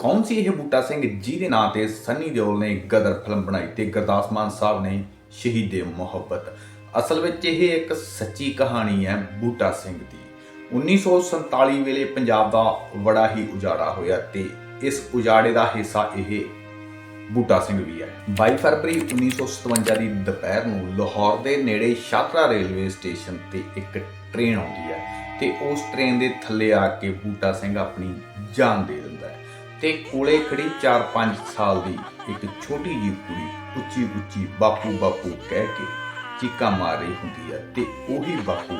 ਕੌਣ ਸੀ ਇਹ ਬੂਟਾ ਸਿੰਘ ਜਿਹਦੇ ਨਾਂ ਤੇ ਸੰਨੀ ਦਿਓਲ ਨੇ ਗਦਰ ਫਿਲਮ ਬਣਾਈ ਤੇ ਗੁਰਦਾਸ ਮਾਨ ਸਾਹਿਬ ਨੇ ਸ਼ਹੀਦੇ ਮੁਹੱਬਤ? ਅਸਲ ਵਿੱਚ ਇਹ ਇੱਕ ਸੱਚੀ ਕਹਾਣੀ ਹੈ ਬੂਟਾ ਸਿੰਘ ਦੀ। 1947 ਵੇਲੇ ਪੰਜਾਬ ਦਾ ਬੜਾ ਹੀ ਉਜਾੜਾ ਹੋਇਆ ਤੇ ਇਸ ਉਜਾੜੇ ਦਾ ਹਿੱਸਾ ਇਹ ਬੂਟਾ ਸਿੰਘ ਵੀ ਹੈ। 22 ਫਰਵਰੀ 1957 ਦੀ ਦੁਪਹਿਰ ਨੂੰ ਲਾਹੌਰ ਦੇ ਨੇੜੇ ਸ਼ਾਤਰਾ ਰੇਲਵੇ ਸਟੇਸ਼ਨ ਤੇ ਇੱਕ ਟ੍ਰੇਨ ਆਉਂਦੀ ਹੈ ਤੇ ਉਸ ਟ੍ਰੇਨ ਦੇ ਥੱਲੇ ਆ ਕੇ ਬੂਟਾ ਸਿੰਘ ਆਪਣੀ ਜਾਨ ਦੇ ਦਿੰਦਾ ਤੇ ਕੋਲੇ ਖੜੀ 4-5 ਸਾਲ ਦੀ ਇੱਕ ਛੋਟੀ ਜਿਹੀ ਕੁੜੀ ਉੱਚੀ ਉੱਚੀ ਬਾਪੂ ਬਾਪੂ ਕਹਿ ਕੇ ਚੀਕਾਂ ਮਾਰ ਰਹੀ ਹੁੰਦੀ ਹੈ ਤੇ ਉਹੀ ਬਾਪੂ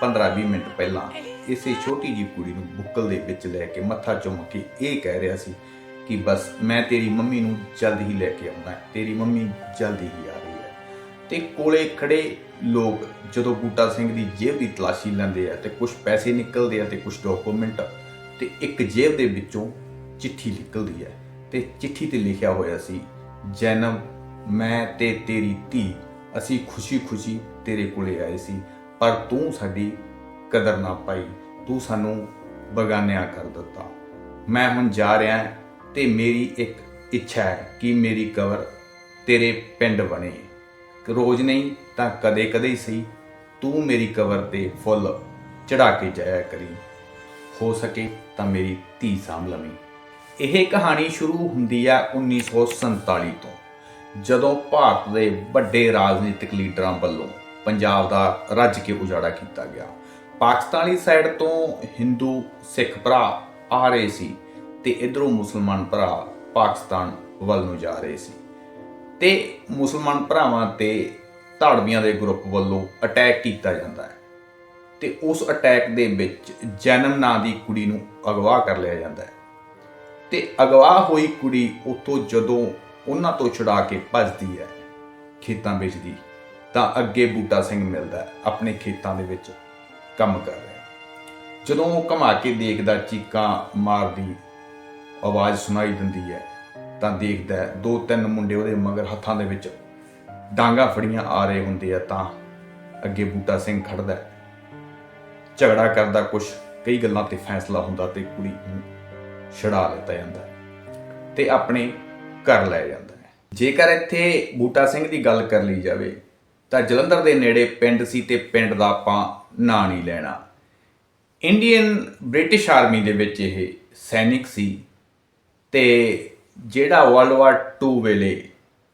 15-20 ਮਿੰਟ ਪਹਿਲਾਂ ਇਸੇ ਛੋਟੀ ਜਿਹੀ ਕੁੜੀ ਨੂੰ ਬੁੱਕਲ ਦੇ ਵਿੱਚ ਲੈ ਕੇ ਮੱਥਾ ਚੁੰਮ ਕੇ ਇਹ ਕਹਿ ਰਿਹਾ ਸੀ ਕਿ ਬਸ ਮੈਂ ਤੇਰੀ ਮੰਮੀ ਨੂੰ ਜਲਦ ਹੀ ਲੈ ਕੇ ਆਉਣਾ ਹੈ ਤੇਰੀ ਮੰਮੀ ਜਲਦ ਹੀ ਆ ਰਹੀ ਹੈ ਤੇ ਕੋਲੇ ਖੜੇ ਲੋਕ ਜਦੋਂ ਬੂਟਾ ਸਿੰਘ ਦੀ ਜੇਬ ਦੀ ਤਲਾਸ਼ੀ ਲੈਂਦੇ ਆ ਤੇ ਕੁਝ ਪੈਸੇ ਨਿਕਲਦੇ ਆ ਤੇ ਕੁਝ ਡਾਕੂਮੈਂਟ ਤੇ ਇੱਕ ਜੇਬ ਦੇ ਵਿੱਚੋਂ ਚਿੱਠੀ ਨਿਕਲਦੀ ਹੈ ਤੇ ਚਿੱਠੀ ਤੇ ਲਿਖਿਆ ਹੋਇਆ ਸੀ, ਜਨਮ, ਮੈਂ ਤੇ ਤੇਰੀ ਧੀ, ਅਸੀਂ ਖੁਸ਼ੀ-ਖੁਸ਼ੀ ਤੇਰੇ ਕੋਲੇ ਆਏ ਸੀ, ਪਰ ਤੂੰ ਸਾਡੀ ਕਦਰ ਨਾ ਪਾਈ, ਤੂੰ ਸਾਨੂੰ ਬਗਾਨਿਆ ਕਰ ਦਿੱਤਾ। ਮੈਂ ਹੁਣ ਜਾ ਰਿਹਾ ਹਾਂ ਤੇ ਮੇਰੀ ਇੱਕ ਇੱਛਾ ਹੈ ਕਿ ਮੇਰੀ ਕਬਰ ਤੇਰੇ ਪਿੰਡ ਬਣੇ। ਰੋਜ਼ ਨਹੀਂ ਤਾਂ ਕਦੇ-ਕਦੇ ਹੀ ਸਹੀ, ਤੂੰ ਮੇਰੀ ਕਬਰ ਤੇ ਫੁੱਲ ਚੜਾ ਕੇ ਜਾਇਆ ਕਰੀ। ਹੋ ਸਕੇ ਤਾਂ ਮੇਰੀ ਧੀ ਸਾਂਭ ਲਵੀਂ। ਇਹ ਕਹਾਣੀ ਸ਼ੁਰੂ ਹੁੰਦੀ ਹੈ 1947 ਤੋਂ, ਜਦੋਂ ਭਾਰਤ ਦੇ ਵੱਡੇ ਰਾਜਨੀਤਿਕ ਲੀਡਰਾਂ ਵੱਲੋਂ ਪੰਜਾਬ ਦਾ ਰੱਜ ਕੇ ਉਜਾੜਾ ਕੀਤਾ ਗਿਆ। ਪਾਕਿਸਤਾਨੀ ਸਾਈਡ ਤੋਂ ਹਿੰਦੂ ਸਿੱਖ ਭਰਾ ਆ ਰਹੇ ਸੀ ਤੇ ਇਧਰੋਂ ਮੁਸਲਮਾਨ ਭਰਾ ਪਾਕਿਸਤਾਨ ਵੱਲ ਨੂੰ ਜਾ ਰਹੇ ਸੀ। ਤੇ ਮੁਸਲਮਾਨ ਭਰਾਵਾਂ ਤੇ ਧਾੜਵੀਆਂ ਦੇ ਗਰੁੱਪ ਵੱਲੋਂ ਅਟੈਕ ਕੀਤਾ ਜਾਂਦਾ ਹੈ ਤੇ ਉਸ ਅਟੈਕ ਦੇ ਵਿੱਚ ਜਨਮ ਨਾਂ ਦੀ ਕੁੜੀ ਨੂੰ ਅਗਵਾ ਕਰ ਲਿਆ ਜਾਂਦਾ ਹੈ। ਤੇ ਅਗਵਾ ਹੋਈ ਕੁੜੀ ਉੱਥੋਂ ਜਦੋਂ ਉਹਨਾਂ ਤੋਂ ਛੁਡਾ ਕੇ ਭੱਜਦੀ ਹੈ ਖੇਤਾਂ ਵਿੱਚ ਤਾਂ ਅੱਗੇ ਬੂਟਾ ਸਿੰਘ ਮਿਲਦਾ ਆਪਣੇ ਖੇਤਾਂ ਦੇ ਵਿੱਚ ਕੰਮ ਕਰ ਰਿਹਾ ਜਦੋਂ ਉਹ ਘਮਾ ਕੇ ਦੇਖਦਾ, ਚੀਕਾਂ ਮਾਰਦੀ, ਆਵਾਜ਼ ਸੁਣਾਈ ਦਿੰਦੀ ਹੈ, ਤਾਂ ਦੇਖਦਾ ਦੋ ਤਿੰਨ ਮੁੰਡੇ ਉਹਦੇ ਮਗਰ ਹੱਥਾਂ ਦੇ ਵਿੱਚ ਡਾਂਗਾ ਫੜੀਆਂ ਆ ਰਹੇ ਹੁੰਦੇ ਆ, ਤਾਂ ਅੱਗੇ ਬੂਟਾ ਸਿੰਘ ਖੜਦਾ ਝਗੜਾ ਕਰਦਾ ਕੁਛ, ਕਈ ਗੱਲਾਂ ਤੇ ਫੈਸਲਾ ਹੁੰਦਾ ਤੇ ਕੁੜੀ ਛਡਾ ਛੜਾ ਲਿੱਤਾ ਜਾਂਦਾ ਹੈ ਤੇ ਆਪਣੇ ਘਰ ਲੈ ਜਾਂਦਾ ਹੈ। ਜੇਕਰ ਇੱਥੇ ਬੂਟਾ ਸਿੰਘ ਦੀ ਗੱਲ ਕਰ ਲਈ ਜਾਵੇ, ਤਾਂ ਜਲੰਧਰ ਦੇ ਨੇੜੇ ਪਿੰਡ ਸੀ ਤੇ ਪਿੰਡ ਦਾ ਆਪਾਂ ਨਾਂ ਨਹੀਂ ਲੈਣਾ। ਇੰਡੀਅਨ ਬ੍ਰਿਟਿਸ਼ ਆਰਮੀ ਦੇ ਵਿੱਚ ਇਹ ਸੈਨਿਕ ਸੀ ਤੇ ਜਿਹੜਾ ਵਰਲਡ ਵਾਰ 2 ਵੇਲੇ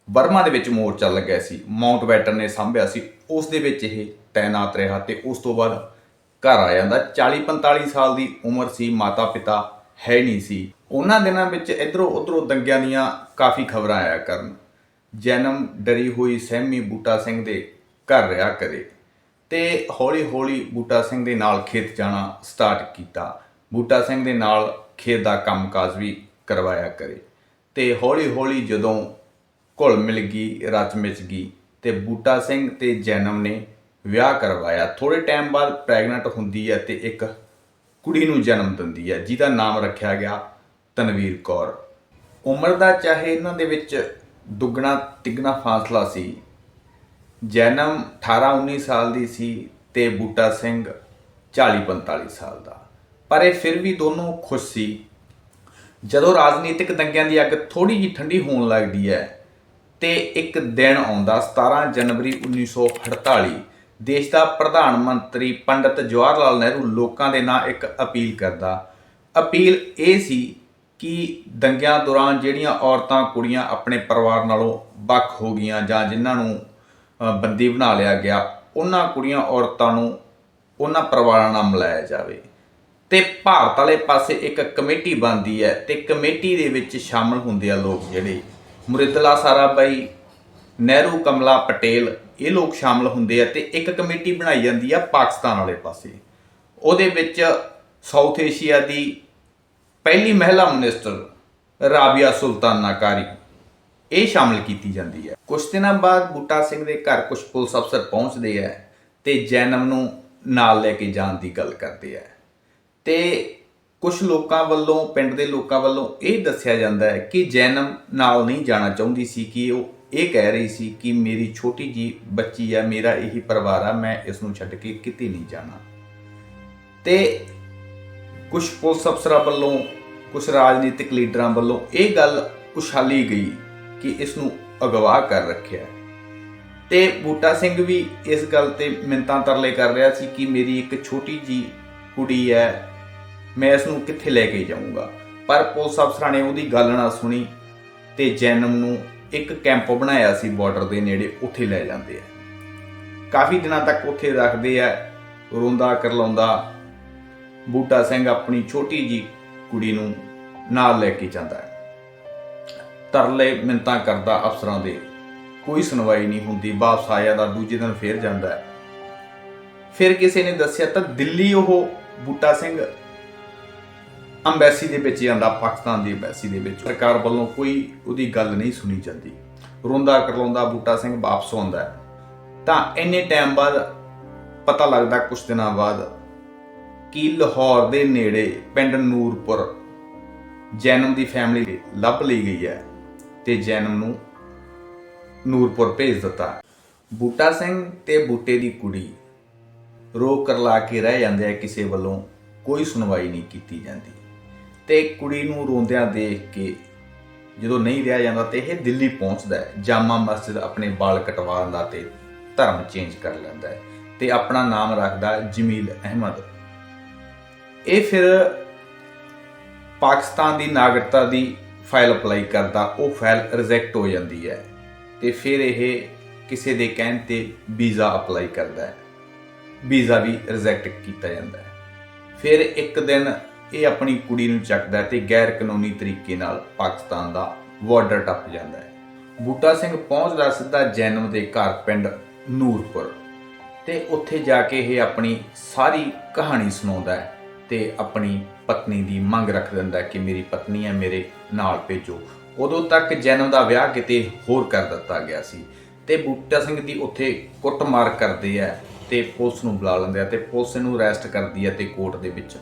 ਬਰਮਾ ਦੇ ਵਿੱਚ ਮੋਰਚਾ ਲੱਗਿਆ ਸੀ ਮਾਊਂਟ ਬੈਟਨ ਨੇ ਸੰਭਿਆ ਸੀ, ਉਸ ਦੇ ਵਿੱਚ ਇਹ ਤਾਇਨਾਤ ਰਿਹਾ ਤੇ ਉਸ ਤੋਂ ਬਾਅਦ ਘਰ ਆ ਜਾਂਦਾ। 40 45 ਸਾਲ ਦੀ ਉਮਰ ਸੀ ਮਾਤਾ ਪਿਤਾ ਹੈ ਨਹੀਂ ਸੀ। ਉਹਨਾਂ ਦਿਨਾਂ ਵਿੱਚ ਇਧਰੋਂ ਉਧਰੋਂ ਦੰਗਿਆਂ ਦੀਆਂ ਕਾਫੀ ਖਬਰਾਂ ਆਇਆ ਕਰਨ। ਜਨਮ ਡਰੀ ਹੋਈ ਸਹਿਮੀ ਬੂਟਾ ਸਿੰਘ ਦੇ ਘਰ ਰਿਹਾ ਕਰੇ ਤੇ ਹੌਲੀ-ਹੌਲੀ ਬੂਟਾ ਸਿੰਘ ਦੇ ਨਾਲ ਖੇਤ ਜਾਣਾ ਸਟਾਰਟ ਕੀਤਾ। ਬੂਟਾ ਸਿੰਘ ਦੇ ਨਾਲ ਖੇਤ ਦਾ ਕੰਮਕਾਜ ਵੀ ਕਰਵਾਇਆ ਕਰੇ ਤੇ ਹੌਲੀ-ਹੌਲੀ ਜਦੋਂ ਘੁਲ ਮਿਲ ਗਈ, ਰਚ ਮਿਚ ਗਈ ਤੇ ਬੂਟਾ ਸਿੰਘ ਤੇ ਜੈਨਮ ਨੇ ਵਿਆਹ ਕਰਵਾਇਆ। ਥੋੜੇ ਟਾਈਮ ਬਾਅਦ ਪ੍ਰੈਗਨੈਂਟ ਹੁੰਦੀ ਹੈ ਤੇ ਇੱਕ ਕੁੜੀ ਨੂੰ ਜਨਮ ਦਿੰਦੀ ਹੈ, ਜਿਹਦਾ ਨਾਮ ਰੱਖਿਆ ਗਿਆ ਤਨਵੀਰ ਕੌਰ। ਉਮਰ ਦਾ ਚਾਹੇ ਇਹਨਾਂ ਦੇ ਵਿੱਚ ਦੁੱਗਣਾ ਤਿੱਗਣਾ ਫਾਸਲਾ ਸੀ। ਜੈਨਮ 18 19 ਸਾਲ ਦੀ ਸੀ ਤੇ ਬੂਟਾ ਸਿੰਘ 40 45 ਸਾਲ ਦਾ। ਪਰ ਇਹ ਫਿਰ ਵੀ ਦੋਨੋਂ ਖੁਸ਼ ਸੀ। ਜਦੋਂ ਰਾਜਨੀਤਿਕ ਦੰਗਿਆਂ ਦੀ ਅੱਗ ਥੋੜੀ ਜਿਹੀ ਠੰਡੀ ਹੋਣ ਲੱਗਦੀ ਹੈ ਤੇ ਇੱਕ ਦਿਨ ਆਉਂਦਾ 17 ਜਨਵਰੀ 1948 ਦੇਸ਼ ਦਾ ਪ੍ਰਧਾਨ ਮੰਤਰੀ ਪੰਡਿਤ ਜਵਾਹਰ ਲਾਲ ਨਹਿਰੂ ਲੋਕਾਂ ਦੇ ਨਾਂ ਇੱਕ ਅਪੀਲ ਕਰਦਾ। ਅਪੀਲ ਇਹ ਸੀ ਕਿ ਦੰਗਿਆਂ ਦੌਰਾਨ ਜਿਹੜੀਆਂ ਔਰਤਾਂ, ਕੁੜੀਆਂ ਆਪਣੇ ਪਰਿਵਾਰ ਨਾਲੋਂ ਵੱਖ ਹੋ ਗਈਆਂ ਜਾਂ ਜਿਨ੍ਹਾਂ ਨੂੰ ਬੰਦੀ ਬਣਾ ਲਿਆ ਗਿਆ, ਉਹਨਾਂ ਕੁੜੀਆਂ ਔਰਤਾਂ ਨੂੰ ਉਹਨਾਂ ਪਰਿਵਾਰਾਂ ਨਾਲ ਮਿਲਾਇਆ ਜਾਵੇ। ਤੇ ਭਾਰਤ ਵਾਲੇ ਪਾਸੇ ਇੱਕ ਕਮੇਟੀ ਬਣਦੀ ਹੈ ਤੇ ਕਮੇਟੀ ਦੇ ਵਿੱਚ ਸ਼ਾਮਲ ਹੁੰਦੇ ਆ ਲੋਕ ਜਿਹੜੇ। ਮੁਰਿਦਲਾ ਸਾਰਾਬਾਈ ਨਹਿਰੂ ਕਮਲਾ ਪਟੇਲ ਇਹ ਲੋਕ ਸ਼ਾਮਲ ਹੁੰਦੇ ਆ ਤੇ ਇੱਕ ਕਮੇਟੀ ਬਣਾਈ ਜਾਂਦੀ ਆ ਪਾਕਿਸਤਾਨ ਵਾਲੇ ਪਾਸੇ। ਉਹਦੇ ਵਿੱਚ ਸਾਊਥ ਏਸ਼ੀਆ ਦੀ ਪਹਿਲੀ ਮਹਿਲਾ ਮਿਨਿਸਟਰ ਰਾਬੀਆ ਸੁਲਤਾਨਾ ਕਾਰੀ ਇਹ ਸ਼ਾਮਲ ਕੀਤੀ ਜਾਂਦੀ ਹੈ ਕੁਝ ਦਿਨਾਂ ਬਾਅਦ ਬੂਟਾ ਸਿੰਘ ਦੇ ਘਰ ਕੁਝ ਪੁਲਿਸ ਅਫਸਰ ਪਹੁੰਚਦੇ ਆ ਤੇ ਜੈਨਮ ਨੂੰ ਨਾਲ ਲੈ ਕੇ ਜਾਣ ਦੀ ਗੱਲ ਕਰਦੇ ਆ। ਤੇ ਕੁਝ ਲੋਕਾਂ ਵੱਲੋਂ, ਪਿੰਡ ਦੇ ਲੋਕਾਂ ਵੱਲੋਂ ਇਹ ਦੱਸਿਆ ਜਾਂਦਾ ਹੈ ਕਿ ਜੈਨਮ ਨਾਲ ਨਹੀਂ ਜਾਣਾ ਚਾਹੁੰਦੀ ਸੀ ਕਿ ਉਹ ਇਹ ਕਹਿ ਰਹੀ ਸੀ ਕਿ ਮੇਰੀ ਛੋਟੀ ਜੀ ਬੱਚੀ ਆ, ਮੇਰਾ ਇਹੀ ਪਰਿਵਾਰ ਆ, ਮੈਂ ਇਸ ਨੂੰ ਛੱਡ ਕੇ ਕਿਤੇ ਨਹੀਂ ਜਾਣਾ ਤੇ ਕੁਝ ਪੁਲਿਸ ਅਫਸਰਾਂ ਵੱਲੋਂ ਕੁਝ ਰਾਜਨੀਤਿਕ ਲੀਡਰਾਂ ਵੱਲੋਂ ਇਹ ਗੱਲ ਉਛਾਲੀ ਗਈ ਕਿ ਇਸ ਨੂੰ ਅਗਵਾ ਕਰ ਰੱਖਿਆ ਹੈ। ਤੇ ਬੂਟਾ ਸਿੰਘ ਵੀ ਇਸ ਗੱਲ ਤੇ ਮਿੰਤਾਂ ਤਰਲੇ ਕਰ ਰਿਹਾ ਸੀ ਕਿ ਮੇਰੀ ਇੱਕ ਛੋਟੀ ਜੀ ਕੁੜੀ ਹੈ, ਮੈਂ ਇਸ ਨੂੰ ਕਿੱਥੇ ਲੈ ਕੇ ਜਾਊਂਗਾ ਪਰ ਪੁਲਿਸ ਅਫਸਰਾਂ ਨੇ ਉਹਦੀ ਗੱਲ ਨਾ ਸੁਣੀ ਤੇ ਜੈਨਮ ਨੂੰ ਇੱਕ ਕੈਂਪ ਬਣਾਇਆ ਸੀ ਬਾਰਡਰ ਦੇ ਨੇੜੇ, ਉੱਥੇ ਲੈ ਜਾਂਦੇ ਆ। ਕਾਫੀ ਦਿਨਾਂ ਤੱਕ ਉੱਥੇ ਰੱਖਦੇ ਆ, ਰੋਂਦਾ, ਕਰਲਾਉਂਦਾ। ਬੂਟਾ ਸਿੰਘ ਆਪਣੀ ਛੋਟੀ ਜੀ ਕੁੜੀ ਨੂੰ ਨਾਲ ਲੈ ਕੇ ਜਾਂਦਾ ਹੈ। ਤਰਲੇ ਮਿੰਤਾਂ ਕਰਦਾ ਅਫਸਰਾਂ ਦੇ। ਕੋਈ ਸੁਣਵਾਈ ਨਹੀਂ ਹੁੰਦੀ, ਵਾਪਸ ਆ ਜਾਂਦਾ, ਦੂਜੇ ਦਿਨ ਫੇਰ ਜਾਂਦਾ ਹੈ। ਫਿਰ ਕਿਸੇ ਨੇ ਦੱਸਿਆ, ਤਾਂ ਦਿੱਲੀ ਉਹ ਬੂਟਾ ਸਿੰਘ ਅੰਬੈਸੀ ਦੇ ਵਿੱਚ ਜਾਂਦਾ ਪਾਕਿਸਤਾਨ ਦੀ ਅੰਬੈਸੀ ਦੇ ਵਿੱਚ। ਸਰਕਾਰ ਵੱਲੋਂ ਕੋਈ ਉਹਦੀ ਗੱਲ ਨਹੀਂ ਸੁਣੀ ਜਾਂਦੀ। ਰੋਂਦਾ ਕਰਲਾਉਂਦਾ, ਬੂਟਾ ਸਿੰਘ ਵਾਪਸ ਆਉਂਦਾ ਤਾਂ ਇੰਨੇ ਟਾਈਮ ਬਾਅਦ ਪਤਾ ਲੱਗਦਾ ਕੁਝ ਦਿਨਾਂ ਬਾਅਦ ਕਿ ਲਾਹੌਰ ਦੇ ਨੇੜੇ ਪਿੰਡ ਨੂਰਪੁਰ ਜੈਨਮ ਦੀ ਫੈਮਿਲੀ ਲੱਭ ਲਈ ਗਈ ਹੈ ਤੇ ਜੈਨਮ ਨੂੰ ਨੂਰਪੁਰ ਭੇਜ ਦਿੱਤਾ। ਬੂਟਾ ਸਿੰਘ ਤੇ ਬੂਟੇ ਦੀ ਕੁੜੀ ਰੋ ਕਰਲਾ ਕੇ ਰਹਿ ਜਾਂਦੇ ਆ, ਕਿਸੇ ਵੱਲੋਂ ਕੋਈ ਸੁਣਵਾਈ ਨਹੀਂ ਕੀਤੀ ਜਾਂਦੀ। ਤੇ ਕੁੜੀ ਨੂੰ ਰੋਂਦਿਆਂ ਦੇਖ ਕੇ ਜਦੋਂ ਨਹੀਂ ਰਿਹਾ ਜਾਂਦਾ ਤੇ ਇਹ ਦਿੱਲੀ ਪਹੁੰਚਦਾ ਹੈ। ਜਾਮਾ ਮਸਜਿਦ ਆਪਣੇ ਵਾਲ ਕਟਵਾਉਣ ਦਾ ਤੇ ਧਰਮ ਚੇਂਜ ਕਰ ਲੈਂਦਾ ਹੈ ਤੇ ਆਪਣਾ ਨਾਮ ਰੱਖਦਾ ਜਮੀਲ ਅਹਿਮਦ। ਇਹ ਫਿਰ ਪਾਕਿਸਤਾਨ ਦੀ ਨਾਗਰਿਕਤਾ ਦੀ ਫਾਈਲ ਅਪਲਾਈ ਕਰਦਾ, ਉਹ ਫਾਈਲ ਰਿਜੈਕਟ ਹੋ ਜਾਂਦੀ ਹੈ ਤੇ ਫਿਰ ਇਹ ਕਿਸੇ ਦੇ ਕਹਿਣ ਤੇ ਵੀਜ਼ਾ ਅਪਲਾਈ ਕਰਦਾ ਹੈ। ਵੀਜ਼ਾ ਵੀ ਰਿਜੈਕਟ ਕੀਤਾ ਜਾਂਦਾ ਹੈ। ਫਿਰ ਇੱਕ ਦਿਨ ਇਹ ਆਪਣੀ ਕੁੜੀ ਨੂੰ ਚੱਕਦਾ ਹੈ ਤੇ ਗੈਰ ਕਾਨੂੰਨੀ ਤਰੀਕੇ ਨਾਲ ਪਾਕਿਸਤਾਨ ਦਾ ਬਾਰਡਰ ਟੱਪ ਜਾਂਦਾ ਹੈ। ਬੂਟਾ ਸਿੰਘ ਪਹੁੰਚਦਾ ਸਿੱਧਾ ਜੈਨਮ ਦੇ ਘਰ ਪਿੰਡ ਨੂਰਪੁਰ ਤੇ ਉੱਥੇ ਜਾ ਕੇ ਇਹ ਆਪਣੀ ਸਾਰੀ ਕਹਾਣੀ ਸੁਣਾਉਂਦਾ ਹੈ ਤੇ ਆਪਣੀ ਪਤਨੀ ਦੀ ਮੰਗ ਰੱਖ ਦਿੰਦਾ ਕਿ ਮੇਰੀ ਪਤਨੀ ਹੈ, ਮੇਰੇ ਨਾਲ ਭੇਜੋ। ਉਦੋਂ ਤੱਕ ਜੈਨਮ ਦਾ ਵਿਆਹ ਕਿਤੇ ਹੋਰ ਕਰ ਦਿੱਤਾ ਗਿਆ ਸੀ ਤੇ ਬੂਟਾ ਸਿੰਘ ਦੀ ਉੱਥੇ ਕੁੱਟਮਾਰ ਕਰਦੇ ਆ ਤੇ ਪੁਲਿਸ ਨੂੰ ਬੁਲਾ ਲੈਂਦੇ ਆ ਤੇ ਪੁਲਿਸ ਨੂੰ ਅਰੈਸਟ ਕਰਦੀ ਹੈ ਤੇ ਕੋਰਟ ਦੇ ਵਿੱਚ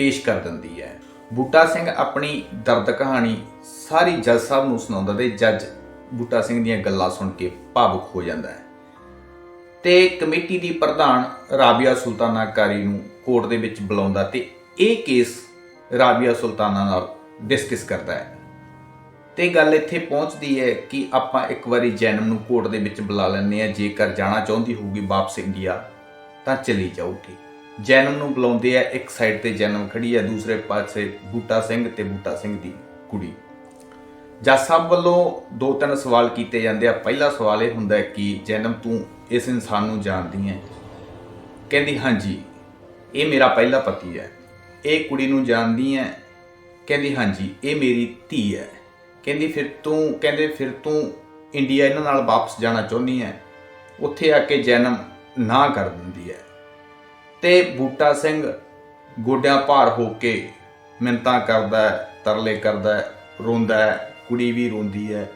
ਪੇਸ਼ ਕਰ ਦਿੰਦੀ ਹੈ। ਬੂਟਾ ਸਿੰਘ ਆਪਣੀ ਦਰਦ ਕਹਾਣੀ ਸਾਰੀ ਜੱਜ ਸਾਹਿਬ ਨੂੰ ਸੁਣਾਉਂਦਾ ਤੇ ਜੱਜ ਬੂਟਾ ਸਿੰਘ ਦੀਆਂ ਗੱਲਾਂ ਸੁਣ ਕੇ ਭਾਵੁਕ ਹੋ ਜਾਂਦਾ ਹੈ। ਤੇ ਕਮੇਟੀ ਦੀ ਪ੍ਰਧਾਨ ਰਾਬੀਆ ਸੁਲਤਾਨਾ ਕਾਰੀ ਨੂੰ ਕੋਰਟ ਦੇ ਵਿੱਚ ਬੁਲਾਉਂਦਾ ਤੇ ਇਹ ਕੇਸ ਰਾਬੀਆ ਸੁਲਤਾਨਾ ਨਾਲ ਡਿਸਕਸ ਕਰਦਾ ਹੈ। ਤੇ ਗੱਲ ਇੱਥੇ ਪਹੁੰਚਦੀ ਹੈ ਕਿ ਆਪਾਂ ਇੱਕ ਵਾਰੀ ਜੈਨਮ ਨੂੰ ਕੋਰਟ ਦੇ ਵਿੱਚ ਬੁਲਾ ਲੈਂਦੇ ਆ ਜੇਕਰ ਜਾਣਾ ਚਾਹੁੰਦੀ ਹੋਊਗੀ ਵਾਪਸ ਇੰਡੀਆ, ਤਾਂ ਚਲੀ ਜਾਊਗੀ ਜੈਨਮ ਨੂੰ ਬੁਲਾਉਂਦੇ ਆ, ਇੱਕ ਸਾਈਡ ਤੇ ਜੈਨਮ ਖੜੀ ਹੈ ਦੂਸਰੇ ਪਾਸੇ ਬੂਟਾ ਸਿੰਘ ਤੇ ਬੂਟਾ ਸਿੰਘ ਦੀ ਕੁੜੀ। ਜੱਜ ਸਾਹਿਬ ਵੱਲੋਂ ਦੋ ਤਿੰਨ ਸਵਾਲ ਕੀਤੇ ਜਾਂਦੇ ਆ। ਪਹਿਲਾ ਸਵਾਲ ਇਹ ਹੁੰਦਾ ਕਿ ਜੈਨਮ ਤੂੰ ਇਸ ਇਨਸਾਨ ਨੂੰ ਜਾਣਦੀ ਹੈ? ਕਹਿੰਦੀ, ਹਾਂਜੀ, ਇਹ ਮੇਰਾ ਪਹਿਲਾ ਪਤੀ ਹੈ। ਇਹ ਕੁੜੀ ਨੂੰ ਜਾਣਦੀ ਹੈ? ਕਹਿੰਦੀ, ਹਾਂਜੀ, ਇਹ ਮੇਰੀ ਧੀ ਹੈ। ਕਹਿੰਦੀ, ਫਿਰ ਤੂੰ, ਕਹਿੰਦੇ, ਫਿਰ ਤੂੰ ਇੰਡੀਆ ਇਹਨਾਂ ਨਾਲ ਵਾਪਸ ਜਾਣਾ ਚਾਹੁੰਦੀ ਹੈ? ਉੱਥੇ ਆ ਕੇ ਜੈਨਮ ਨਾ ਕਰ ਦਿੰਦੀ ਹੈ। ਤੇ ਬੂਟਾ ਸਿੰਘ ਗੋਡਿਆਂ ਭਾਰ ਹੋ ਕੇ ਮਿੰਤਾਂ ਕਰਦਾ ਹੈ, ਤਰਲੇ ਕਰਦਾ ਹੈ, ਰੋਂਦਾ ਹੈ, ਕੁੜੀ ਵੀ ਰੋਂਦੀ ਹੈ।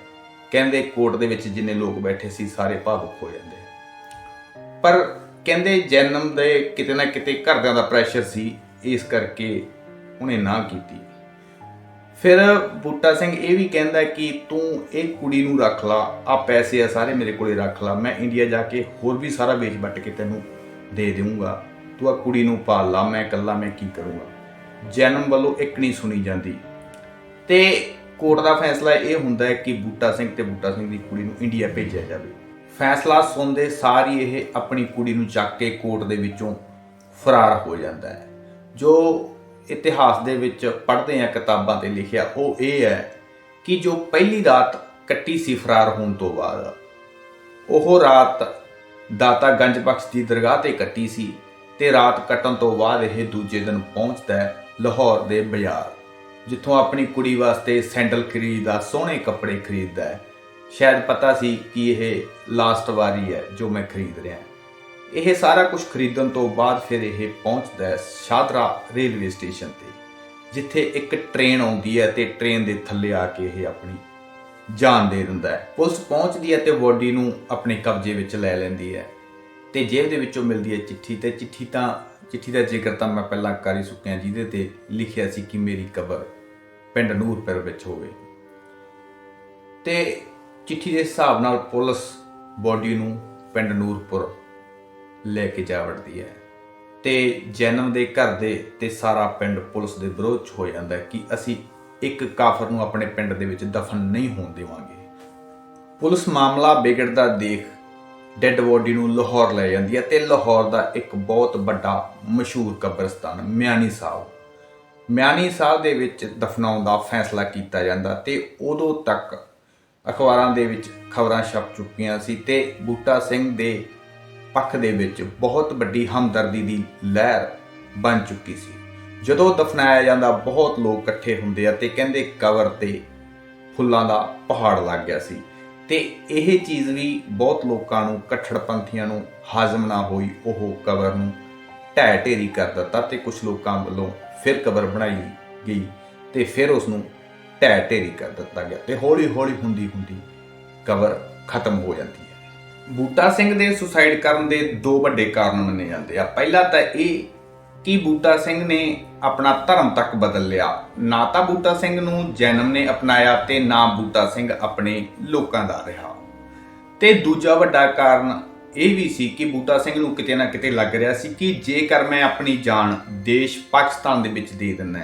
ਕਹਿੰਦੇ ਕੋਰਟ ਦੇ ਵਿੱਚ ਜਿੰਨੇ ਲੋਕ ਬੈਠੇ ਸੀ, ਸਾਰੇ ਭਾਵੁਕ ਹੋ ਜਾਂਦੇ ਪਰ ਕਹਿੰਦੇ ਜਨਮ ਦੇ ਕਿਤੇ ਨਾ ਕਿਤੇ ਘਰਦਿਆਂ ਦਾ ਪ੍ਰੈਸ਼ਰ ਸੀ, ਇਸ ਕਰਕੇ ਉਹਨੇ ਨਾ ਕੀਤੀ। ਫਿਰ ਬੂਟਾ ਸਿੰਘ ਇਹ ਵੀ ਕਹਿੰਦਾ ਕਿ ਤੂੰ ਇਹ ਕੁੜੀ ਨੂੰ ਰੱਖ ਲਾ ਆ ਪੈਸੇ ਆ ਸਾਰੇ ਮੇਰੇ ਕੋਲੇ ਰੱਖ ਲਾ, ਮੈਂ ਇੰਡੀਆ ਜਾ ਕੇ ਹੋਰ ਵੀ ਸਾਰਾ ਵੇਚ ਵੱਟ ਕੇ ਤੈਨੂੰ ਦੇ ਦੇਵਾਂਗਾ ਤੂੰ ਆ ਕੁੜੀ ਨੂੰ ਪਾਲ ਲਾ, ਮੈਂ ਇਕੱਲਾ, ਮੈਂ ਕੀ ਕਰੂੰਗਾ? ਜਨਮ ਵੱਲੋਂ ਇੱਕ ਨਹੀਂ ਸੁਣੀ ਜਾਂਦੀ। ਤੇ ਕੋਰਟ ਦਾ ਫੈਸਲਾ ਇਹ ਹੁੰਦਾ ਹੈ ਕਿ ਬੂਟਾ ਸਿੰਘ ਤੇ ਬੂਟਾ ਸਿੰਘ ਦੀ ਕੁੜੀ ਨੂੰ ਇੰਡੀਆ ਭੇਜਿਆ ਜਾਵੇ। ਫੈਸਲਾ ਸੁਣਦੇ ਸਾਰੀ ਇਹ ਆਪਣੀ ਕੁੜੀ ਨੂੰ ਚੱਕ ਕੇ ਕੋਰਟ ਦੇ ਵਿੱਚੋਂ ਫਰਾਰ ਹੋ ਜਾਂਦਾ ਹੈ। ਜੋ ਇਤਿਹਾਸ ਦੇ ਵਿੱਚ ਪੜ੍ਹਦੇ ਆ ਕਿਤਾਬਾਂ ਤੇ ਲਿਖਿਆ, ਉਹ ਇਹ ਹੈ ਕਿ ਜੋ ਪਹਿਲੀ ਰਾਤ ਕੱਟੀ ਸੀ ਫਰਾਰ ਹੋਣ ਤੋਂ ਬਾਅਦ, ਉਹ ਰਾਤ ਦਾਤਾ ਗੰਜ ਦੀ ਦਰਗਾਹ ਤੇ ਕੱਟੀ ਸੀ। ਤੇ ਰਾਤ ਕੱਟਣ ਤੋਂ ਬਾਅਦ ਇਹ ਦੂਜੇ ਦਿਨ ਪਹੁੰਚਦਾ ਹੈ ਲਾਹੌਰ ਦੇ ਬਾਜ਼ਾਰ, ਜਿੱਥੋਂ ਆਪਣੀ ਕੁੜੀ ਵਾਸਤੇ ਸੈਂਡਲ ਖਰੀਦਦਾ, ਸੋਹਣੇ ਕੱਪੜੇ ਖਰੀਦਦਾ ਹੈ। ਸ਼ਾਇਦ ਪਤਾ ਸੀ ਕਿ ਇਹ ਲਾਸਟ ਵਾਰੀ ਹੈ ਜੋ ਮੈਂ ਖਰੀਦ ਰਿਹਾ ਇਹ ਸਾਰਾ ਕੁਝ ਖਰੀਦਣ ਤੋਂ ਬਾਅਦ ਫਿਰ ਇਹ ਪਹੁੰਚਦਾ ਹੈ ਸ਼ਾਦਰਾ ਰੇਲਵੇ ਸਟੇਸ਼ਨ ਤੇ, ਜਿੱਥੇ ਇੱਕ ਟ੍ਰੇਨ ਆਉਂਦੀ ਹੈ ਤੇ ਟ੍ਰੇਨ ਦੇ ਥੱਲੇ ਆ ਕੇ ਇਹ ਆਪਣੀ ਜਾਨ ਦੇ ਦਿੰਦਾ ਹੈ। ਪੁਲਿਸ ਪਹੁੰਚਦੀ ਹੈ ਤੇ ਬੋਡੀ ਨੂੰ ਆਪਣੇ ਕਬਜ਼ੇ ਵਿੱਚ ਲੈ ਲੈਂਦੀ ਹੈ। ਤੇ ਜੇਬ ਦੇ ਵਿੱਚੋਂ ਮਿਲਦੀ ਹੈ ਚਿੱਠੀ ਤੇ ਚਿੱਠੀ ਤਾਂ, ਚਿੱਠੀ ਦਾ ਜ਼ਿਕਰ ਤਾਂ ਮੈਂ ਪਹਿਲਾਂ ਕਰ ਹੀ ਚੁੱਕਿਆ ਜਿਹਦੇ ਤੇ ਲਿਖਿਆ ਸੀ ਕਿ ਮੇਰੀ ਕਬਰ ਪਿੰਡ ਨੂਰਪੁਰ ਵਿੱਚ ਹੋਵੇ। ਤੇ ਚਿੱਠੀ ਦੇ ਹਿਸਾਬ ਨਾਲ ਪੁਲਿਸ ਬੋਡੀ ਨੂੰ ਪਿੰਡ ਨੂਰਪੁਰ ਲੈ ਕੇ ਜਾ ਵੜਦੀ ਹੈ ਤੇ ਜੈਨਮ ਦੇ ਘਰ ਦੇ ਤੇ ਸਾਰਾ ਪਿੰਡ ਪੁਲਿਸ ਦੇ ਵਿਰੋਧ 'ਚ ਹੋ ਜਾਂਦਾ ਕਿ ਅਸੀਂ ਇੱਕ ਕਾਫਰ ਨੂੰ ਆਪਣੇ ਪਿੰਡ ਦੇ ਵਿੱਚ ਦਫਨ ਨਹੀਂ ਹੋਣ ਦੇਵਾਂਗੇ। ਪੁਲਿਸ ਮਾਮਲਾ ਵਿਗੜਦਾ ਦੇਖ ਡੈੱਡ ਬੋਡੀ ਨੂੰ ਲਾਹੌਰ ਲੈ ਜਾਂਦੀ ਹੈ ਤੇ ਲਾਹੌਰ ਦਾ ਇੱਕ ਬਹੁਤ ਵੱਡਾ ਮਸ਼ਹੂਰ ਕਬਰਸਤਾਨ ਮਿਆਨੀ ਸਾਹਿਬ। ਮਿਆਨੀ ਸਾਹਿਬ ਦੇ ਵਿੱਚ ਦਫਨਾਉਣ ਦਾ ਫੈਸਲਾ ਕੀਤਾ ਜਾਂਦਾ ਤੇ ਉਦੋਂ ਤੱਕ ਅਖਬਾਰਾਂ ਦੇ ਵਿੱਚ ਖਬਰਾਂ ਛਪ ਚੁੱਕੀਆਂ ਸੀ ਤੇ ਬੂਟਾ ਸਿੰਘ ਦੇ ਪੱਖ ਦੇ ਵਿੱਚ ਬਹੁਤ ਵੱਡੀ ਹਮਦਰਦੀ ਦੀ ਲਹਿਰ ਬਣ ਚੁੱਕੀ ਸੀ। ਜਦੋਂ ਦਫਨਾਇਆ ਜਾਂਦਾ, ਬਹੁਤ ਲੋਕ ਇਕੱਠੇ ਹੁੰਦੇ ਆ ਤੇ ਕਹਿੰਦੇ ਕਬਰ ਤੇ ਫੁੱਲਾਂ ਦਾ ਪਹਾੜ ਲੱਗ ਗਿਆ ਸੀ। ਤੇ ਇਹ ਚੀਜ਼ ਵੀ ਬਹੁਤ ਲੋਕਾਂ ਨੂੰ ਕੱਠੜਪੰਥੀਆਂ ਨੂੰ ਹਾਜ਼ਮ ਨਾ ਹੋਈ, ਉਹ ਕਬਰ ਨੂੰ ਢਹਿ ਢੇਰੀ ਕਰ ਦਿੱਤਾ ਤੇ ਕੁਝ ਲੋਕਾਂ ਵੱਲੋਂ ਫਿਰ ਕਬਰ ਬਣਾਈ ਗਈ ਤੇ ਫਿਰ ਉਸ ਨੂੰ ਢਹਿ ਢੇਰੀ ਕਰ ਦਿੱਤਾ ਗਿਆ ਤੇ ਹੌਲੀ ਹੌਲੀ ਹੁੰਦੀ ਹੁੰਦੀ ਕਬਰ ਖਤਮ ਹੋ ਜਾਂਦੀ ਹੈ। ਬੂਟਾ ਸਿੰਘ ਦੇ ਸੁਸਾਈਡ ਕਰਨ ਦੇ ਦੋ ਵੱਡੇ ਕਾਰਨ ਮੰਨੇ ਜਾਂਦੇ ਆ। ਪਹਿਲਾ ਤਾਂ ਇਹ ਕਿ ਬੂਟਾ ਸਿੰਘ ਨੇ ਆਪਣਾ ਧਰਮ ਤੱਕ ਬਦਲ ਲਿਆ। ਨਾ ਤਾਂ ਬੂਟਾ ਸਿੰਘ ਨੂੰ ਜੈਨਮ ਨੇ ਅਪਣਾਇਆ ਤੇ ਨਾ ਬੂਟਾ ਸਿੰਘ ਆਪਣੇ ਲੋਕਾਂ ਦਾ ਰਿਹਾ। ਤੇ ਦੂਜਾ ਵੱਡਾ ਕਾਰਨ ਇਹ ਵੀ ਸੀ ਕਿ ਬੂਟਾ ਸਿੰਘ ਨੂੰ ਕਿਤੇ ਨਾ ਕਿਤੇ ਲੱਗ ਰਿਹਾ ਸੀ ਕਿ ਜੇਕਰ ਮੈਂ ਆਪਣੀ ਜਾਨ ਦੇਸ਼ ਪਾਕਿਸਤਾਨ ਦੇ ਵਿੱਚ ਦੇ ਦਿੰਦਾ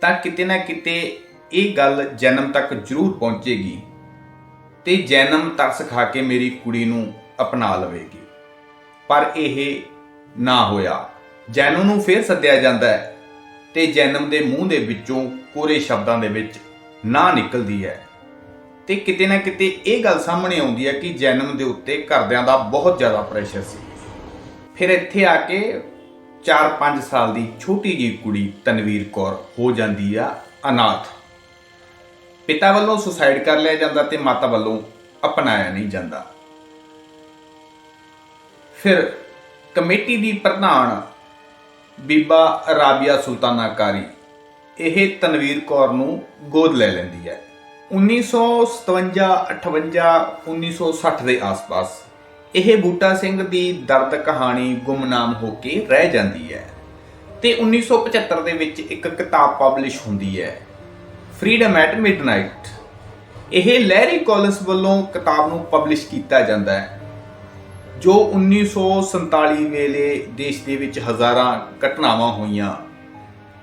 ਤਾਂ ਕਿਤੇ ਨਾ ਕਿਤੇ ਇਹ ਗੱਲ ਜਨਮ ਤੱਕ ਜ਼ਰੂਰ ਪਹੁੰਚੇਗੀ ਤੇ ਜਨਮ ਤਰਸ ਖਾ ਕੇ ਮੇਰੀ ਕੁੜੀ ਨੂੰ ਅਪਣਾ ਲਵੇਗੀ। ਪਰ ਇਹ ਨਾ ਹੋਇਆ। ਜੈਨੂ ਨੂੰ ਫੇਰ ਸੱਦਿਆ ਜਾਂਦਾ ਹੈ ਤੇ ਜੈਨਮ ਦੇ ਮੂੰਹ ਦੇ ਵਿੱਚੋਂ ਕੋਰੇ ਸ਼ਬਦਾਂ ਦੇ ਵਿੱਚ ਨਾ ਨਿਕਲਦੀ ਹੈ। ਤੇ ਕਿਤੇ ਨਾ ਕਿਤੇ ਇਹ ਗੱਲ ਸਾਹਮਣੇ ਆਉਂਦੀ ਹੈ ਕਿ ਜੈਨਮ ਦੇ ਉੱਤੇ ਘਰਦਿਆਂ ਦਾ ਬਹੁਤ ਜ਼ਿਆਦਾ ਪ੍ਰੈਸ਼ਰ ਸੀ। ਫਿਰ ਇੱਥੇ ਆ ਕੇ 4-5 ਸਾਲ ਦੀ ਛੋਟੀ ਜਿਹੀ ਕੁੜੀ ਤਨਵੀਰ ਕੌਰ ਹੋ ਜਾਂਦੀ ਆ ਅਨਾਥ। ਪਿਤਾ ਵੱਲੋਂ ਸੁਸਾਈਡ ਕਰ ਲਿਆ ਜਾਂਦਾ ਤੇ ਮਾਤਾ ਵੱਲੋਂ ਅਪਣਾਇਆ ਨਹੀਂ ਜਾਂਦਾ। ਫਿਰ ਕਮੇਟੀ ਦੀ ਪ੍ਰਧਾਨ ਬੀਬਾ ਰਾਬੀਆ ਸੁਲਤਾਨਾ ਕਾਰੀ ਇਹ ਤਨਵੀਰ ਕੌਰ ਨੂੰ ਗੋਦ ਲੈ ਲੈਂਦੀ ਹੈ। 1957 58 1960 ਦੇ ਆਸ-ਪਾਸ, ਇਹ ਬੂਟਾ ਸਿੰਘ ਦੀ ਦਰਦ ਕਹਾਣੀ ਗੁੰਮਨਾਮ ਹੋ ਕੇ ਰਹਿ ਜਾਂਦੀ ਹੈ ਤੇ 1975 ਦੇ ਵਿੱਚ ਇੱਕ ਕਿਤਾਬ ਪਬਲਿਸ਼ ਹੁੰਦੀ ਹੈ ਫਰੀडम ਐਟ ਮਿਡਨਾਈਟ ਇਹ ਲਹਿਰੀ ਕਾਲਿੰਸ ਵੱਲੋਂ ਕਿਤਾਬ ਨੂੰ ਪਬਲਿਸ਼ ਕੀਤਾ ਜਾਂਦਾ ਹੈ। ਜੋ 1947 ਵੇਲੇ ਦੇਸ਼ ਦੇ ਵਿੱਚ ਹਜ਼ਾਰਾਂ ਘਟਨਾਵਾਂ ਹੋਈਆਂ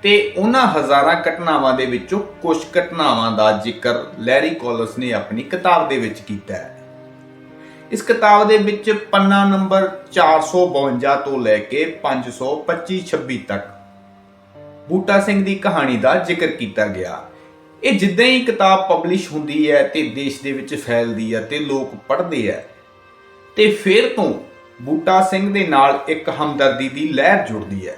ਤੇ ਉਹਨਾਂ ਹਜ਼ਾਰਾਂ ਘਟਨਾਵਾਂ ਦੇ ਵਿੱਚੋਂ ਕੁਝ ਘਟਨਾਵਾਂ ਦਾ ਜ਼ਿਕਰ ਲੈਰੀ ਕੋਲਸ ਨੇ ਆਪਣੀ ਕਿਤਾਬ ਦੇ ਵਿੱਚ ਕੀਤਾ ਹੈ। ਇਸ ਕਿਤਾਬ ਦੇ ਵਿੱਚ ਪੰਨਾ ਨੰਬਰ 452 ਤੋਂ ਲੈ ਕੇ 525 26 ਤੱਕ ਬੂਟਾ ਸਿੰਘ ਦੀ ਕਹਾਣੀ ਦਾ ਜ਼ਿਕਰ ਕੀਤਾ ਗਿਆ। ਇਹ ਜਿੱਦਾਂ ਹੀ ਕਿਤਾਬ ਪਬਲਿਸ਼ ਹੁੰਦੀ ਹੈ ਤੇ ਦੇਸ਼ ਦੇ ਵਿੱਚ ਫੈਲਦੀ ਹੈ ਤੇ ਲੋਕ ਪੜ੍ਹਦੇ ਹੈ ਤੇ ਫਿਰ ਤੋਂ ਬੂਟਾ ਸਿੰਘ ਦੇ ਨਾਲ ਇੱਕ ਹਮਦਰਦੀ ਦੀ ਲਹਿਰ ਜੁੜਦੀ ਹੈ।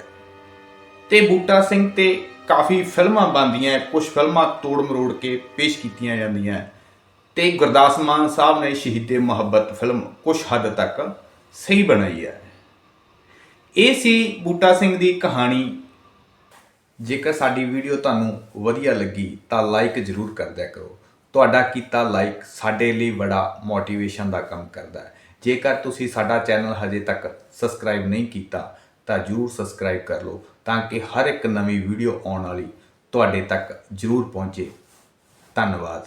ਤੇ ਬੂਟਾ ਸਿੰਘ ਤੇ ਕਾਫੀ ਫਿਲਮਾਂ ਬਣਦੀਆਂ ਕੁਝ ਫਿਲਮਾਂ ਤੋੜ ਮਰੋੜ ਕੇ ਪੇਸ਼ ਕੀਤੀਆਂ ਜਾਂਦੀਆਂ ਤੇ ਗੁਰਦਾਸ ਮਾਨ ਸਾਹਿਬ ਨੇ ਸ਼ਹੀਦੇ ਮੁਹੱਬਤ ਫਿਲਮ ਕੁਝ ਹੱਦ ਤੱਕ ਸਹੀ ਬਣਾਈ ਹੈ। ਇਹ ਸੀ ਬੂਟਾ ਸਿੰਘ ਦੀ ਕਹਾਣੀ। ਜੇਕਰ ਸਾਡੀ ਵੀਡੀਓ ਤੁਹਾਨੂੰ ਵਧੀਆ ਲੱਗੀ ਤਾਂ ਲਾਈਕ ਜ਼ਰੂਰ ਕਰ ਦਿਆ ਕਰੋ। ਤੁਹਾਡਾ ਕੀਤਾ ਲਾਈਕ ਸਾਡੇ ਲਈ ਬੜਾ ਮੋਟੀਵੇਸ਼ਨ ਦਾ ਕੰਮ ਕਰਦਾ ਹੈ। ਜੇਕਰ ਤੁਸੀਂ ਸਾਡਾ ਚੈਨਲ ਹਜੇ ਤੱਕ ਸਬਸਕ੍ਰਾਈਬ ਨਹੀਂ ਕੀਤਾ, ਤਾਂ ਜਰੂਰ ਸਬਸਕ੍ਰਾਈਬ ਕਰ ਲਓ, ਤਾਂ ਕਿ ਹਰ ਇੱਕ ਨਵੀਂ ਵੀਡੀਓ ਆਉਣ ਵਾਲੀ ਤੁਹਾਡੇ ਤੱਕ ਜਰੂਰ ਪਹੁੰਚੇ। ਧੰਨਵਾਦ।